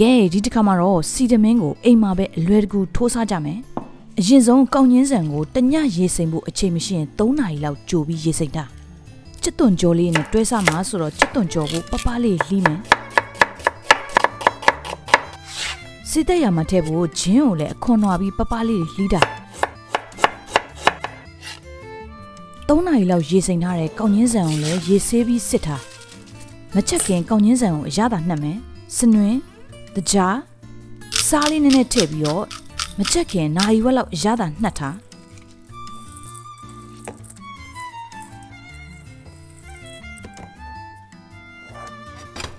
ကဲဒီတစ်ခါမှာတော့စီတမင်းကိုအိမ်မှာပဲအလွယ်တကူထိုးစားကြမယ်အရင်ဆုံးကောင်းညင်းဆန်ကိုတညရေစိမ်ဖို့အချိန်မရှိရင်3နာရီလောက်ကြိုပြီးရေစိမ်တာချစ်သွန်ကြော်လေးနဲ့တွဲစားမှာဆိုတော့ချစ်သွန်ကြော်ကိုပပလေးလှီးမယ်စီတက်ရမှာထည့်ဖို့ဂျင်းကိုလည်းအခွန်နွားပြီးပပလေးလှီးတာ3နာရီလောက်ရေစိမ်ထားတဲ့ကောင်းညင်းဆန်ကိုလည်းရေဆေးပြီးစစ်ထားမချက်ခင်ကောင်းညင်းဆန်ကိုအရသာနှက်မယ်စနွင်း တကြားစားလေးနည်းနည်းထည့်ပြီးတော့မချက်ခင်နာရီဝက်လောက်အရသာနှက်ထား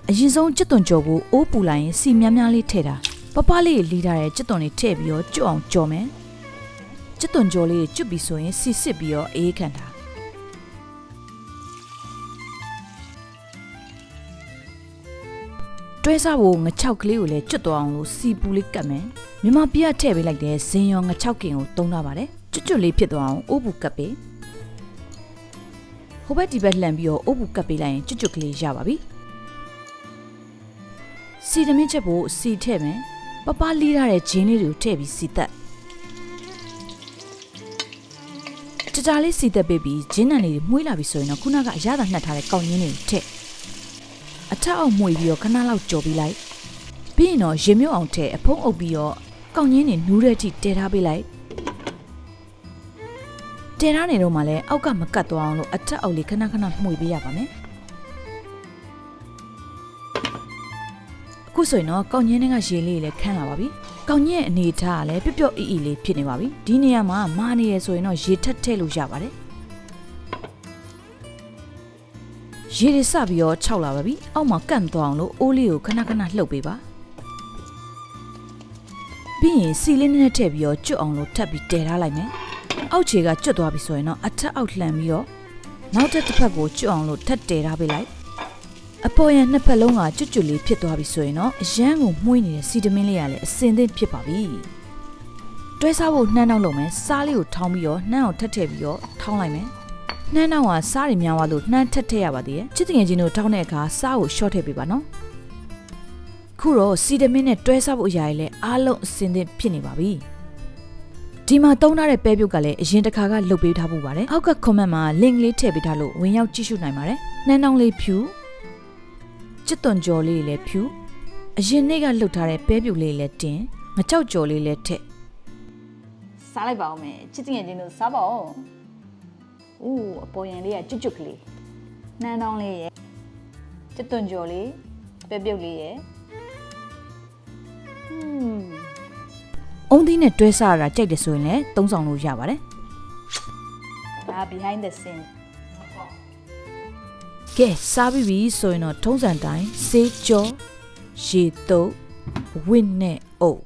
အရင်ဆုံးကြက်သွန်ကြော်ကိုအိုးပူလိုက်ရင်စီများများလေးထည့်တာပပလေးလီးထားတဲ့ကြက်သွန်လေးထည့်ပြီးတော့ကျွတ်အောင်ကြော်မယ်ကြက်သွန်ကြော်လေးကျွတ်ပြီးဆိုရင်စီစစ်ပြီးတော့အေးခံတာ တွဲစားဖို့ငချောက်ကလေးကိုလည်းကျွတ်သွားအောင်လို့စီပူလေးကတ်မယ်မြမပြတ်ထည့်ပေးလိုက်တဲ့ဇင်ရောငချောက်ကင်ကိုတုံးထားပါတယ်ကျွတ်ကျွတ်လေးဖြစ်သွားအောင်အိုးပူကတ်ပေးဟိုဘက်ဒီဘက်လှန်ပြီးတော့အိုးပူကတ်ပေးလိုက်ရင်ကျွတ်ကျွတ်ကလေးရပါပြီစီသမင်းချက်ဖို့စီထည့်မယ်ပပလီးထားတဲ့ဂျင်းလေးတွေကိုထည့်ပြီးစီတက်ကြကြလေးစီတက်ပေးပြီးဂျင်းနံလေးတွေမှုေးလာပြီဆိုရင်တော့ခုနကအရသာနှက်ထားတဲ့ကောက်ရင်းတွေကိုထည့် အထက်အောက်မှုေးပြီးတော့ခဏလောက်ကြော်ပြီးလိုက်ပြီးရင်တော့ရေမြုပ်အောင်ထည့်အဖုံးအုပ်ပြီးတော့ကောက်ရင်းတွေနူးတဲ့အထိတဲထားပေးလိုက်တဲထားနေတော့မှလည်းအောက်ကမကတ်သွားအောင်လို့အထက်အောက်လေးခဏခဏမှုေးပေးရပါမယ်အခုဆိုရင်တော့ကောက်ညင်းတွေကရေလေးတွေလည်းခန်းလာပါပြီ။ကောက်ညင်းရဲ့အနေအထားကလည်းပျော့ပျော့အီအီလေးဖြစ်နေပါပြီ။ဒီနေရာမှာမာနေရဆိုရင်တော့ရေထက်ထည့်လို့ရပါတယ်။ ရေတွေစပြီးတော့ခြောက်လာပါပြီ။အောက်မှာကန့်သွားအောင်လို့အိုးလေးကိုခဏခဏလှုပ်ပေးပါ။ပြီးရင်စီလေးနဲ့ထည့်ပြီးတော့ကျွတ်အောင်လို့ထပ်ပြီးတည်ထားလိုက်မယ်။အောက်ခြေကကျွတ်သွားပြီဆိုရင်တော့အထက်အောက်လှန်ပြီးတော့နောက်တစ်တစ်ဖက်ကိုကျွတ်အောင်လို့ထပ်တည်ထားပေးလိုက်။အပေါ်ရန်နှစ်ဖက်လုံးကကျွတ်ကျွတ်လေးဖြစ်သွားပြီဆိုရင်တော့အရန်ကိုမှုေးနေတဲ့စီတမင်းလေးကလည်းအစင်သင့်ဖြစ်ပါပြီတွဲစားဖို့နှမ်းနောက်လုပ်မယ်စားလေးကိုထောင်းပြီးတော့နှမ်းအောင်ထက်ထည့်ပြီးတော့ထောင်းလိုက်မယ် နှမ်းနောက်ကစားတွေများသွားလို့နှမ်းထက်ထည့်ရပါသေးတယ်ချစ်တငယ်ချင်းတို့ထောင်းတဲ့အခါစားကိုရှော့ထည့်ပေးပါနော်ခုတော့စီတမင်းနဲ့တွဲစားဖို့အရာတွေလည်းအားလုံးအစင်သင့်ဖြစ်နေပါပြီဒီမှာတုံးထားတဲ့ပဲပြုတ်ကလည်းအရင်တစ်ခါကလုတ်ပေးထားဖို့ပါတယ်အောက်က comment မှာ link လေးထည့်ပေးထားလို့ဝင်ရောက်ကြည့်ရှုနိုင်ပါတယ်နှမ်းနောင်လေးဖြူချစ်သွန်ကြော်လေးလည်းဖြူအရင်နေ့ကလှုပ်ထားတဲ့ပဲပြူလေးလည်းတင်ငကြောက်ကြော်လေးလည်းထက်စားလိုက်ပါဦးမယ်ချစ်တင်ငယ်ချင်းတို့စားပါဦး ဦးအပေါ်ရင်လေးကကျွတ်ကျွတ်ကလေးနှမ်းတောင်းလေးရဲ့ချစ်သွန်ကြော်လေးပဲပြုတ်လေးရဲ့ဟွန်းအုံးသီးနဲ့တွဲစားရတာကြိုက်တယ်ဆိုရင်လည်းသုံးဆောင်လို့ရပါတယ်ဒါ behind the scene ကဲစားပြီးပြီဆိုရင်တော့ထုံးစံတိုင်းစေးကြောရေတုပ်ဝင့်နဲ့အုပ်